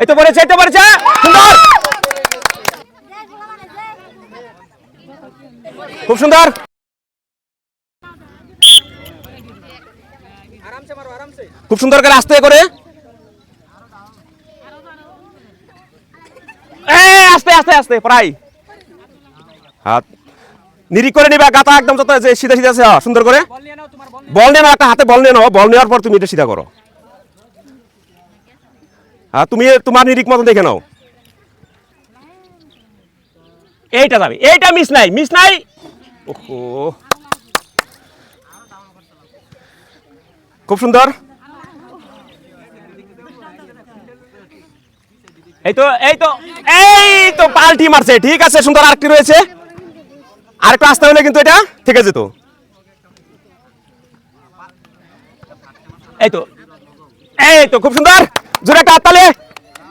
এই তো পড়েছে এই তো পড়েছে সুন্দর! খুব সুন্দর! খুব সুন্দর করে আস্তে করে। আস্তে আস্তে আস্তে প্রায় হাত। নিরিখ করে নিবা গাতা একদম যত সিধা সিধা হ্যাঁ, সুন্দর করে। বল নিয়ে নাও একটা হাতে বল নিয়ে নাও বল নেওয়ার পর তুমি এটা সিধা করো। তুমি তোমার নিরিখ মতো দেখে নাও। এইটা যাবে এইটা মিস নাই মিস নাই? খুব সুন্দর। এই তো এই তো এই তো পাল্টি মারছে। ঠিক আছে, সুন্দর আরেকটি রয়েছে। আরেকটা আসতে হলে কিন্তু এটা থেকে যেত। এই তো এই তো, খুব সুন্দর। জোরে একটা হাততালি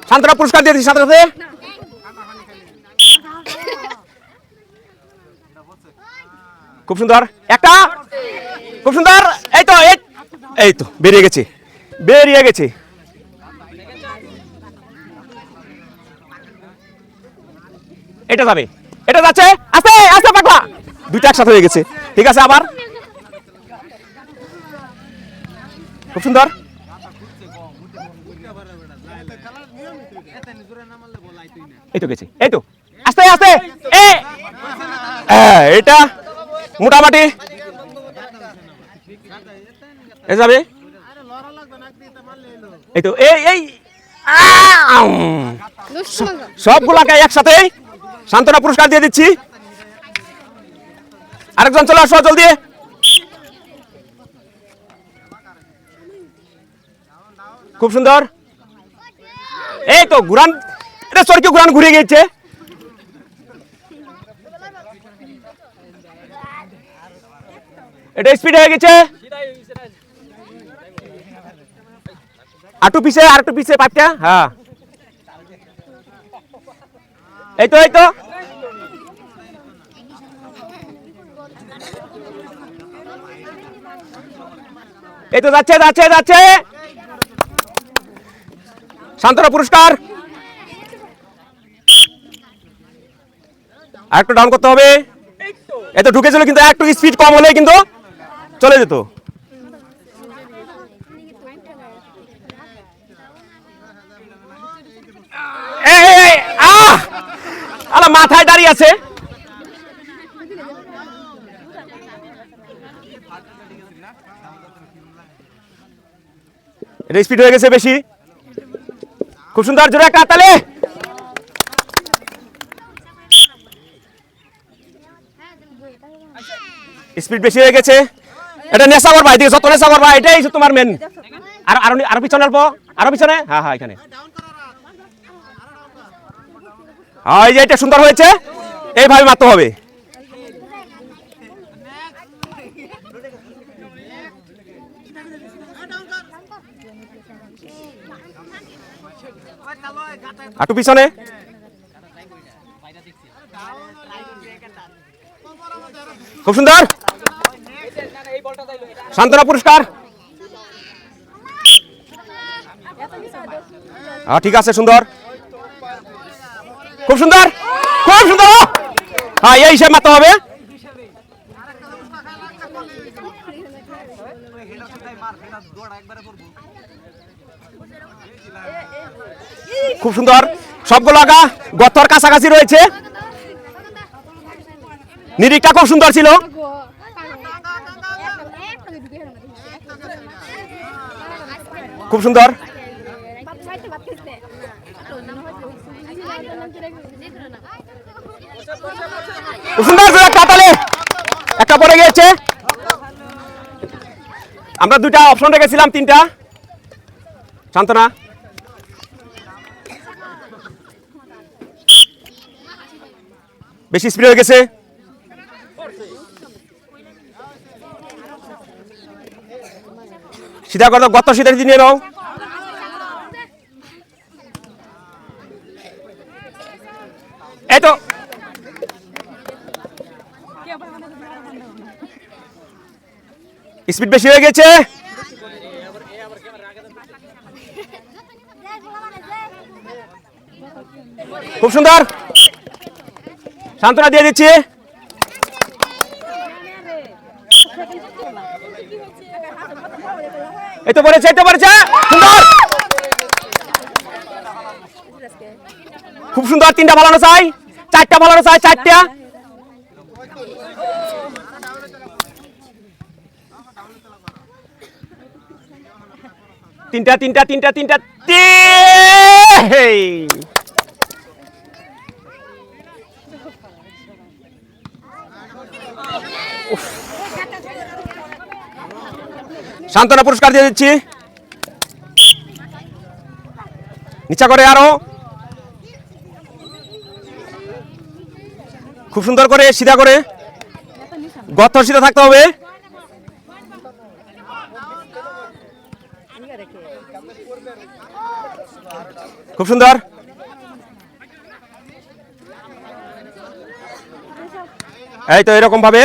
শান্তরা পুরস্কার দিয়ে দিচ্ছি সাথে খুব সুন্দর। একটা। খুব সুন্দর। এই তো এই তো, বেরিয়ে গেছে। বেরিয়ে গেছে। এটা যাবে। এটা যাচ্ছে। আস্তে আস্তে পাকলা দুইটা একসাথে হয়ে গেছে। ঠিক আছে আবার। খুব সুন্দর। আস্তে আস্তে এটা মোটামুটি। এ যাবে? এই এই সবগুলাকে একসাথে সান্ত্বনা পুরস্কার দিয়ে দিচ্ছি। আরেকজন চলে আসো, জলদি। খুব সুন্দর। এই তো ঘুরান, এটা সরকি ঘুরান ঘুরে গিয়েছে এটা স্পিড হয়ে গেছে? আটু পিছে আর একটু পিছে পাঁচটা হ্যাঁ। এই তো এই তো। এই তো যাচ্ছে যাচ্ছে যাচ্ছে। শান্তনা পুরস্কার। একটু ডাউন করতে হবে। এই তো ঢুকেছিল কিন্তু একটু স্পিড কম হলে কিন্তু চলে যেত। মাথায় দাঁড়িয়ে আছে। এটা স্পিড হয়ে গেছে বেশি। খুব সুন্দর, জোরে একটা তালে। স্পিড বেশি হয়ে গেছে। এটা নেশা করবা, এদিকে যত নেশা করবা, এটাই তোমার মেন আর আরও আরও পিছনে অল্প আরও পিছনে? হ্যাঁ হ্যাঁ এখানে। হ্যাঁ এই যে, এটা সুন্দর হয়েছে। এইভাবে মারতে হবে। একটু পিছনে। খুব সুন্দর। শান্তনা পুরস্কার। হ্যাঁ ঠিক আছে, সুন্দর। খুব সুন্দর। খুব সুন্দর। হ্যাঁ এই হিসেবে মারতে হবে। খুব সুন্দর। সবগুলো আগা গতর কাছাকাছি রয়েছে। নিরিখটা খুব সুন্দর ছিল। খুব সুন্দর। সুন্দর একটা পড়ে গিয়েছে। আমরা দুইটা অপশন রেখেছিলাম, তিনটা। শান্তনা। বেশি স্পিড হয়ে গেছে। সিধা গত সিধি নিয়ে নাও এই তো স্পিড বেশি হয়ে গেছে। খুব সুন্দর। সান্ত্বনা দিয়ে দিচ্ছি। এই তো পড়েছে, এই পড়েছে। সুন্দর। খুব সুন্দর, তিনটা বালানো চাই, চারটা বালানো চাই, চারটা। তিনটা তিনটা তিনটা তিনটা। সান্ত্বনা পুরস্কার দিয়ে দিচ্ছি। নিচা করে আরও। খুব সুন্দর করে, সিধা করে। গর্ত সিধা থাকতে হবে। খুব সুন্দর। এই তো এরকম ভাবে।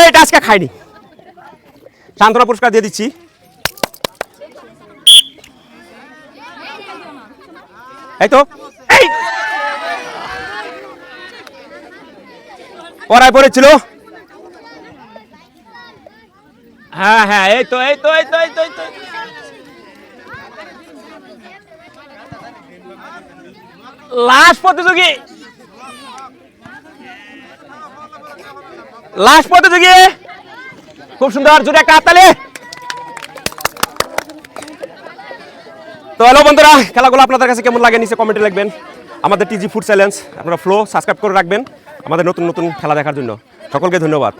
এইটা আজকে খাইনি। সান্ত্বনা পুরস্কার দিয়ে দিচ্ছি। এই তো। এই! পড়ায় পড়েছিল? হ্যাঁ হ্যাঁ এই তো এই তো এই তো এই তো লাস্ট প্রতিযোগী। লাস্ট প্রতিযোগী। খুব সুন্দর, জুড়ে একটা হাততালি। তো হ্যালো বন্ধুরা, খেলাগুলো আপনাদের কাছে কেমন লাগে নিচে কমেন্টে লিখবেন। আমাদের টিজি ফুড চ্যালেঞ্জ আপনারা ফ্লো সাবস্ক্রাইব করে রাখবেন আমাদের নতুন নতুন খেলা দেখার জন্য। সকলকে ধন্যবাদ।